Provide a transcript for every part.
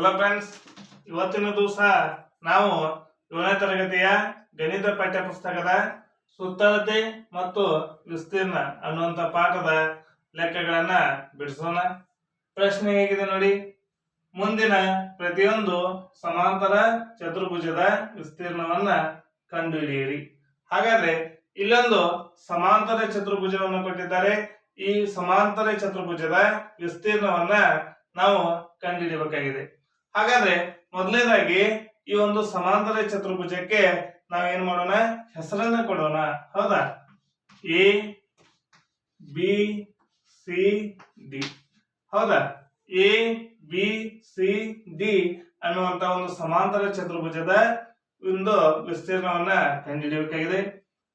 Hello friends ಇವತ್ತಿನ ದಿವಸ ನಾವು ಏಳನೇ ತರಗತಿಯ ಗಣಿತ ಪಠ್ಯ ಪುಸ್ತಕದ ಸುತ್ತಳತೆ ಮತ್ತು ವಿಸ್ತೀರ್ಣ ಅನ್ನುವಂಥ ಪಾಠದ ಲೆಕ್ಕಗಳನ್ನ ಬಿಡಿಸೋಣ. ಪ್ರಶ್ನೆ ಹೇಗಿದೆ ನೋಡಿ. ಮುಂದಿನ ಪ್ರತಿಯೊಂದು ಸಮಾಂತರ ಚತುರ್ಭುಜದ ವಿಸ್ತೀರ್ಣವನ್ನ ಕಂಡುಹಿಡಿಯಿರಿ. ಹಾಗಾದ್ರೆ ಇಲ್ಲೊಂದು ಸಮಾಂತರ ಚತುರ್ಭುಜವನ್ನು ಕೊಟ್ಟಿದ್ದಾರೆ. ಈ ಸಮಾಂತರ ಚತುರ್ಭುಜದ ವಿಸ್ತೀರ್ಣವನ್ನ ನಾವು ಕಂಡುಹಿಡಿಯಬೇಕಾಗಿದೆ. ಹಾಗಾದ್ರೆ ಮೊದಲನೇದಾಗಿ ಈ ಒಂದು ಸಮಾಂತರ ಚತುರ್ಭುಜಕ್ಕೆ ನಾವೇನ್ ಮಾಡೋಣ? ಹೆಸರನ್ನ ಕೊಡೋಣ. ಹೌದಾ? ಎ ಬಿ ಸಿ ಡಿ ಹೌದಾ? ಎ ಬಿ ಸಿ ಡಿ ಅನ್ನುವಂತ ಒಂದು ಸಮಾಂತರ ಚತುರ್ಭುಜದ ಒಂದು ವಿಸ್ತೀರ್ಣವನ್ನ ಕಂಡುಹಿಡಿಯಬೇಕಾಗಿದೆ.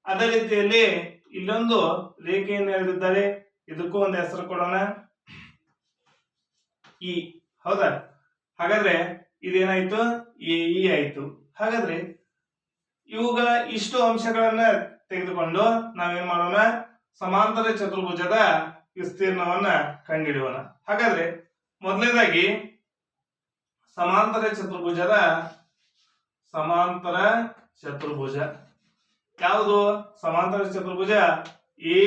ಅದೇ ರೀತಿಯಲ್ಲಿ ಇಲ್ಲೊಂದು ರೇಖೆಯನ್ನು ಎಳೆದಿದ್ದಾರೆ. ಇದಕ್ಕೂ ಒಂದು ಹೆಸರು ಕೊಡೋಣ. ಇ ಹೌದಾ? ಹಾಗಾದ್ರೆ ಇದೇನಾಯ್ತು? ಎ ಇ ಆಯ್ತು. ಹಾಗಾದ್ರೆ ಇವುಗಳ ಇಷ್ಟು ಅಂಶಗಳನ್ನ ತೆಗೆದುಕೊಂಡು ನಾವೇನ್ ಮಾಡೋಣ? ಸಮಾಂತರ ಚತುರ್ಭುಜದ ವಿಸ್ತೀರ್ಣವನ್ನ ಕಂಡುಹಿಡಿಯೋಣ ಹಾಗಾದ್ರೆ ಮೊದಲನೇದಾಗಿ ಸಮಾಂತರ ಚತುರ್ಭುಜದ ಸಮಾಂತರ ಚತುರ್ಭುಜ. ಯಾವುದು? ಸಮಾಂತರ ಚತುರ್ಭುಜ ಎ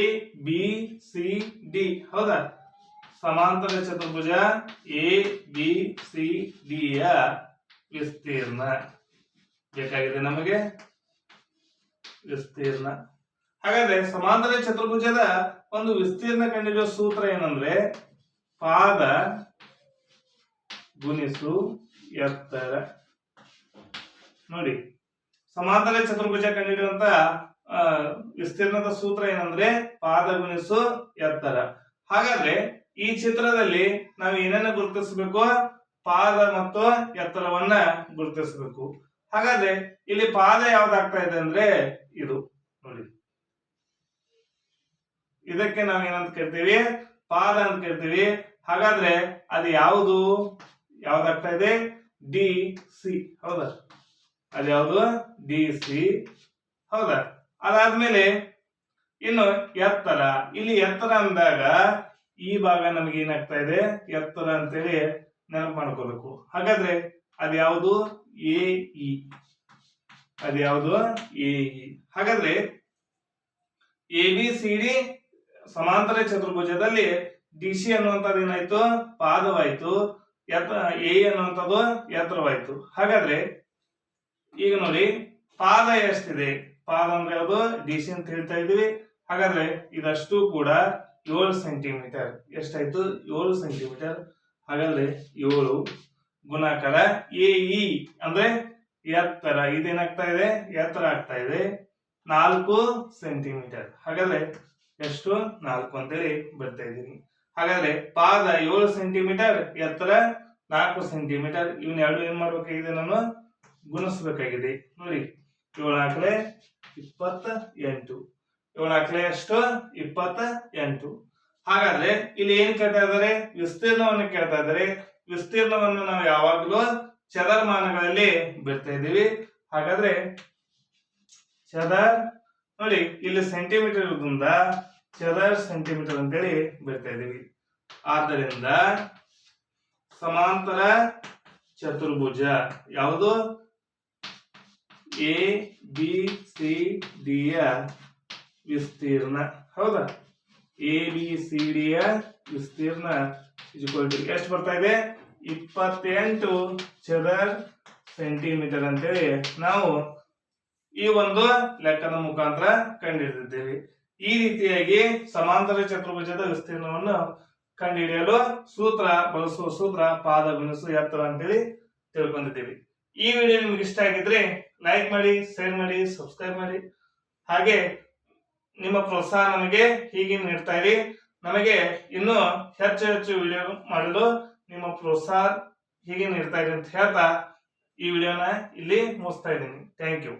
ಬಿ ಸಿ ಡಿ ಹೌದಾ? ಸಮಾಂತರ ಚತುರ್ಭುಜ ಎ ಬಿ ಸಿ ಡಿ ಯ ವಿಸ್ತೀರ್ಣ ಬೇಕಾಗಿದೆ ನಮಗೆ ವಿಸ್ತೀರ್ಣ ಹಾಗಾದ್ರೆ ಸಮಾಂತರ ಚತುರ್ಭುಜದ ಒಂದು ವಿಸ್ತೀರ್ಣ ಕಂಡಿರುವ ಸೂತ್ರ ಏನಂದ್ರೆ ಪಾದ ಗುಣಿಸು ಎತ್ತರ ನೋಡಿ ಸಮಾಂತರ ಚತುರ್ಭುಜ ಕಂಡುಹಿಡಿಯುವಂತ ವಿಸ್ತೀರ್ಣದ ಸೂತ್ರ ಏನಂದ್ರೆ ಪಾದ ಗುಣಿಸು ಎತ್ತರ ಹಾಗಾದ್ರೆ ಈ ಚಿತ್ರದಲ್ಲಿ ನಾವು ಏನನ್ನ ಗುರುತಿಸಬೇಕು? ಪಾದ ಮತ್ತು ಎತ್ತರವನ್ನ ಗುರುತಿಸಬೇಕು. ಹಾಗಾದ್ರೆ ಇಲ್ಲಿ ಪಾದ ಯಾವ್ದಾಗ್ತಾ ಇದೆ ಅಂದ್ರೆ ಇದು. ನೋಡಿ. ಇದಕ್ಕೆ ನಾವು ಏನಂತ ಕೇಳ್ತೀವಿ ಪಾದ ಅಂತ ಕೇಳ್ತೀವಿ ಹಾಗಾದ್ರೆ ಅದು ಯಾವುದು? ಯಾವ್ದಾಗ್ತಾ ಇದೆ? D, C. ಹೌದಾ? ಅದು ಯಾವುದು? D, C. ಹೌದಾ? ಅದಾದ್ಮೇಲೆ ಇನ್ನು ಎತ್ತರ. ಇಲ್ಲಿ ಎತ್ತರ ಅಂದಾಗ ಈ ಭಾಗ ನಮ್ಗೆ ಏನಾಗ್ತಾ ಇದೆ? ಎತ್ತರ ಅಂತೇಳಿ ನೆನಪು ಮಾಡ್ಕೋಬೇಕು. ಹಾಗಾದ್ರೆ ಅದ್ಯಾವುದು ಎ, ಇ. ಅದ್ಯಾವುದು ಎ, ಇ. ಹಾಗಾದ್ರೆ ಎ, ಬಿ, ಸಿ, ಡಿ ಸಮಾಂತರ ಚತುರ್ಭುಜದಲ್ಲಿ ಡಿ, ಸಿ ಅನ್ನುವಂಥದ್ದು ಏನಾಯ್ತು? ಪಾದವಾಯ್ತು. ಎತ್ತ ಎ ಅನ್ನುವಂಥದ್ದು ಎತ್ತರವಾಯ್ತು. ಹಾಗಾದ್ರೆ ಈಗ ನೋಡಿ, ಪಾದ ಎಷ್ಟಿದೆ? ಪಾದ ಅಂದ್ರೆ ಯಾವುದು? ಡಿ, ಸಿ ಅಂತ ಹೇಳ್ತಾ ಇದೀವಿ ಹಾಗಾದ್ರೆ ಇದಷ್ಟು ಕೂಡ ಏಳು ಸೆಂಟಿಮೀಟರ್ ಎಷ್ಟಾಯ್ತು? ಏಳು ಸೆಂಟಿಮೀಟರ್ ಹಾಗಾದ್ರೆ ಏಳು ಗುಣಾಕಾರ ಎ ಇ ಅಂದ್ರೆ ಎತ್ತರ. ಇದೇನಾಗ್ತಾ ಇದೆ? ಎತ್ತರ ಆಗ್ತಾ ಇದೆ. ನಾಲ್ಕು ಸೆಂಟಿಮೀಟರ್ ಹಾಗಾದ್ರೆ ಎಷ್ಟು? ನಾಲ್ಕು ಅಂತೇಳಿ ಬರ್ತಾ ಇದ್ದೀನಿ. ಹಾಗಾದ್ರೆ ಪಾದ ಏಳು ಸೆಂಟಿಮೀಟರ್ ಎತ್ತರ ನಾಲ್ಕು ಸೆಂಟಿಮೀಟರ್ ಇವನ್ ಎರಡು ಏನ್ ಮಾಡ್ಬೇಕಾಗಿದೆ ನಾನು? ಗುಣಿಸ್ಬೇಕಾಗಿದೆ. ನೋಡಿ, ಏಳು ನಾಲ್ಕಲೆ ಇಪ್ಪತ್ತ ಎಂಟು ಏಳು ಎಷ್ಟು ಇಪ್ಪತ್ತ ಎಂಟು. ಹಾಗಾದ್ರೆ ಇಲ್ಲಿ ಏನ್ ಕೇಳ್ತಾ ಇದ್ದಾರೆ? ವಿಸ್ತೀರ್ಣವನ್ನು ಕೇಳ್ತಾ ಇದ್ದಾರೆ. ವಿಸ್ತೀರ್ಣವನ್ನು ನಾವು ಯಾವಾಗಲೂ ಚದರಮಾನಗಳಲ್ಲಿ ಬಿಡ್ತಾ ಇದ್ದೀವಿ. ಹಾಗಾದ್ರೆ ಚದರ್, ನೋಡಿ, ಇಲ್ಲಿ ಸೆಂಟಿಮೀಟರ್ ಇರೋದ್ರಿಂದ ಚದರ್ ಸೆಂಟಿಮೀಟರ್ ಅಂತೇಳಿ ಬಿಡ್ತಾ ಇದ್ದೀವಿ. ಆದ್ದರಿಂದ ಸಮಾಂತರ ಚತುರ್ಭುಜ ಯಾವುದು? ಎ ಬಿ ಸಿ ಡಿ ಯ ವಿಸ್ತೀರ್ಣ. ಹೌದಾ? ಎ ಬಿ ಸಿ ಡಿ ಯ ವಿಸ್ತೀರ್ಣ ಇಕ್ವಲ್ ಟು ಎಷ್ಟು ಬರ್ತಾ ಇದೆ? ಇಪ್ಪತ್ತೆಂಟು ಚದರ್ ಸೆಂಟಿಮೀಟರ್ ಅಂತೇಳಿ ನಾವು ಈ ಒಂದು ಲೆಕ್ಕದ ಮುಖಾಂತರ ಕಂಡುಹಿಡಿದಿದ್ದೇವೆ ಈ ರೀತಿಯಾಗಿ ಸಮಾಂತರ ಚತುರ್ಭುಜದ ವಿಸ್ತೀರ್ಣವನ್ನು ಕಂಡುಹಿಡಿಯಲು ಸೂತ್ರ ಬಳಸುವ ಸೂತ್ರ ಪಾದ ಗುಣಿಸು ಎತ್ತರ ಅಂತೇಳಿ ತಿಳ್ಕೊಂಡಿದ್ದೀವಿ. ಈ ವಿಡಿಯೋ ನಿಮ್ಗೆ ಇಷ್ಟ ಆಗಿದ್ರೆ ಲೈಕ್ ಮಾಡಿ ಶೇರ್ ಮಾಡಿ ಸಬ್ಸ್ಕ್ರೈಬ್ ಮಾಡಿ. ಹಾಗೆ ನಿಮ್ಮ ಪ್ರೋತ್ಸಾಹ ನಮಗೆ ಹೀಗೆ ನೀಡ್ತಾ ಇರಿ. ನಮಗೆ ಇನ್ನೂ ಹೆಚ್ಚು ಹೆಚ್ಚು ವಿಡಿಯೋ ಮಾಡಲು ನಿಮ್ಮ ಪ್ರೋತ್ಸಾಹ ಹೀಗೆ ನೀಡ್ತಾ ಇರಿ ಅಂತ ಹೇಳ್ತಾ ಈ ವಿಡಿಯೋನ ಇಲ್ಲಿ ಮುಗಿಸ್ತಾ ಇದ್ದೀನಿ. Thank you